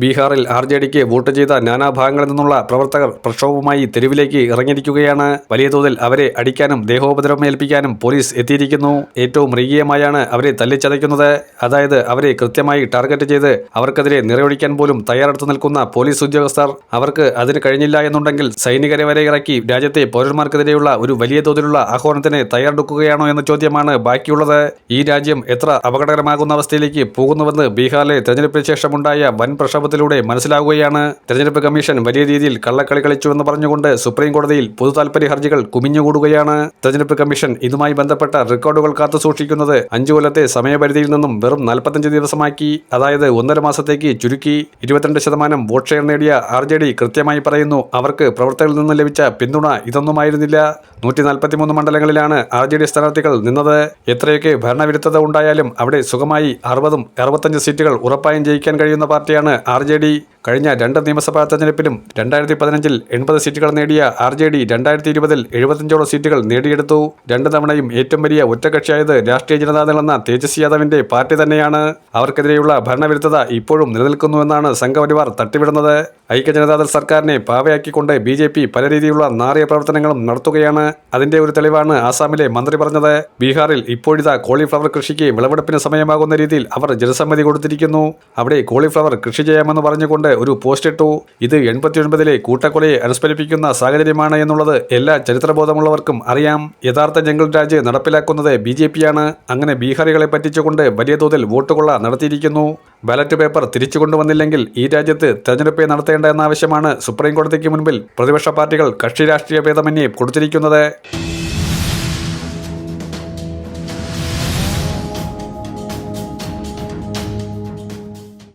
ബീഹാറിൽ R J ഡിക്ക് vote ചെയ്ത നാനാഭാഗങ്ങളിൽ നിന്നുള്ള പ്രവർത്തകർ പ്രക്ഷോഭവുമായി തെരുവിലേക്ക് ഇറങ്ങിയിരിക്കുകയാണ്. വലിയ തോതിൽ അവരെ അടിക്കാനും ദേഹോപദ്രവം ഏൽപ്പിക്കാനും പോലീസ് എത്തിയിരിക്കുന്നു. ഏറ്റവും മൃഗീയമായാണ് അവരെ തല്ലിച്ചതയ്ക്കുന്നത്. അതായത് അവരെ കൃത്യമായി ടാർഗറ്റ് ചെയ്ത് അവർക്കെതിരെ നിറയൊഴിക്കാൻ പോലും തയ്യാറെടുത്തു നിൽക്കുന്ന പോലീസ് ഉദ്യോഗസ്ഥർ അവർക്ക് അതിന് കഴിഞ്ഞില്ല എന്നുണ്ടെങ്കിൽ സൈനികരെ വരെ ഇറക്കി രാജ്യത്തെ പൗരന്മാർക്കെതിരെയുള്ള ഒരു വലിയ തോതിലുള്ള ആഹ്വാനത്തിന് തയ്യാറെടുക്കുകയാണോ എന്ന ചോദ്യമാണ് ബാക്കിയുള്ളത്. ഈ രാജ്യം എത്ര അപകടകരമാകുന്ന അവസ്ഥയിലേക്ക് പോകുന്നുവെന്ന് ബീഹാറിലെ തെരഞ്ഞെടുപ്പിന് ശേഷമുണ്ടായ വൻ പ്രക്ഷോഭത്തിലൂടെ മനസ്സിലാകുകയാണ്. തെരഞ്ഞെടുപ്പ് കമ്മീഷൻ വലിയ രീതിയിൽ കള്ളക്കളി കളിച്ചുവെന്ന് പറഞ്ഞുകൊണ്ട് സുപ്രീം കോടതിയിൽ പൊതു താൽപര്യ ഹർജികൾ കുമിഞ്ഞുകൂടുകയാണ്. തെരഞ്ഞെടുപ്പ് കമ്മീഷൻ ഇതുമായി ബന്ധപ്പെട്ട റെക്കോർഡുകൾ കാത്തു സൂക്ഷിക്കുന്നത് അഞ്ചു കൊല്ലത്തെ സമയപരിധിയിൽ നിന്നും വെറും നാൽപ്പത്തഞ്ച് ദിവസമാക്കി അതായത് ഒന്നര മാസത്തേക്ക് ചുരുക്കി. ഇരുപത്തിരണ്ട് ശതമാനം വോട്ട് ഷെയർ നേടിയ ആർ ജെ ഡി കൃത്യമായി പറയുന്നു അവർക്ക് പ്രവർത്തകരിൽ നിന്ന് ലഭിച്ച പിന്തുണ ഇതൊന്നുമായിരുന്നില്ല. നൂറ്റി നാൽപ്പത്തിമൂന്ന് മണ്ഡലങ്ങളിലാണ് ആർ ജെ ഡി സ്ഥാനാർത്ഥികൾ നിന്നത്. എത്രയൊക്കെ ഭരണവിരുദ്ധത ഉണ്ടായാലും അവിടെ സുഖമായി അറുപതും അറുപത്തഞ്ച് സീറ്റുകൾ ഉറപ്പായും ജയിക്കാൻ കഴിയുന്ന പാർട്ടിയാണ് ആർ ജെ ഡി കഴിഞ്ഞ രണ്ട് നിയമസഭാ തെരഞ്ഞെടുപ്പിലും രണ്ടായിരത്തി പതിനഞ്ചിൽ എൺപത് സീറ്റുകൾ നേടിയ ആർ ജെ ഡി രണ്ടായിരത്തി ഇരുപതിൽ എഴുപത്തഞ്ചോളം സീറ്റുകൾ നേടിയെടുത്തു. രണ്ട് തവണയും ഏറ്റവും വലിയ ഒറ്റകക്ഷിയായത് രാഷ്ട്രീയ ജനതാദൾ എന്ന തേജസ്വി യാദവിന്റെ പാർട്ടി തന്നെയാണ്. അവർക്കെതിരെയുള്ള ഭരണവിരുദ്ധത ഇപ്പോഴും നിലനിൽക്കുന്നുവെന്നാണ് സംഘപരിവാർ തട്ടിവിടുന്നത്. ഐക്യജനതാദൾ സർക്കാരിനെ പാവയാക്കിക്കൊണ്ട് ബി ജെ പി പല രീതിയിലുള്ള നാറിയ പ്രവർത്തനങ്ങളും നടത്തുകയാണ്. അതിന്റെ ഒരു തെളിവാണ് ആസാമിലെ മന്ത്രി പറഞ്ഞത്. ബീഹാറിൽ ഇപ്പോഴിതാ കോളിഫ്ലവർ കൃഷിക്ക് വിളവെടുപ്പിന് സമയമാകുന്ന രീതിയിൽ അവർ ജനസമ്മതി കൊടുത്തിരിക്കുന്നു. അവിടെ കോളിഫ്ലവർ കൃഷി ചെയ്യാമെന്ന് പറഞ്ഞുകൊണ്ട് ഒരു പോസ്റ്റ് ഇട്ടു. ഇത് എൺപത്തിയൊൻപതിലെ കൂട്ടക്കൊലയെ അനുസ്മരിപ്പിക്കുന്ന സാഹചര്യമാണ് എന്നുള്ളത് എല്ലാ ചരിത്രബോധമുള്ളവർക്കും അറിയാം. യഥാർത്ഥ ജംഗിൾ രാജ് നടപ്പിലാക്കുന്നത് ബി ജെ പിയാണ്. അങ്ങനെ ബീഹാറികളെ പറ്റിച്ചുകൊണ്ട് വലിയ തോതിൽ വോട്ടുകൊള്ള നടത്തിയിരിക്കുന്നു. ബാലറ്റ് പേപ്പർ തിരിച്ചു കൊണ്ടുവന്നില്ലെങ്കിൽ ഈ രാജ്യത്ത് തെരഞ്ഞെടുപ്പ് നടത്തേണ്ട എന്ന ആവശ്യമാണ് സുപ്രീം കോടതിക്ക് മുൻപിൽ പ്രതിപക്ഷ പാർട്ടികൾ കക്ഷി രാഷ്ട്രീയ ഭേദമന്യേ കൊടുത്തിരിക്കുന്നത്.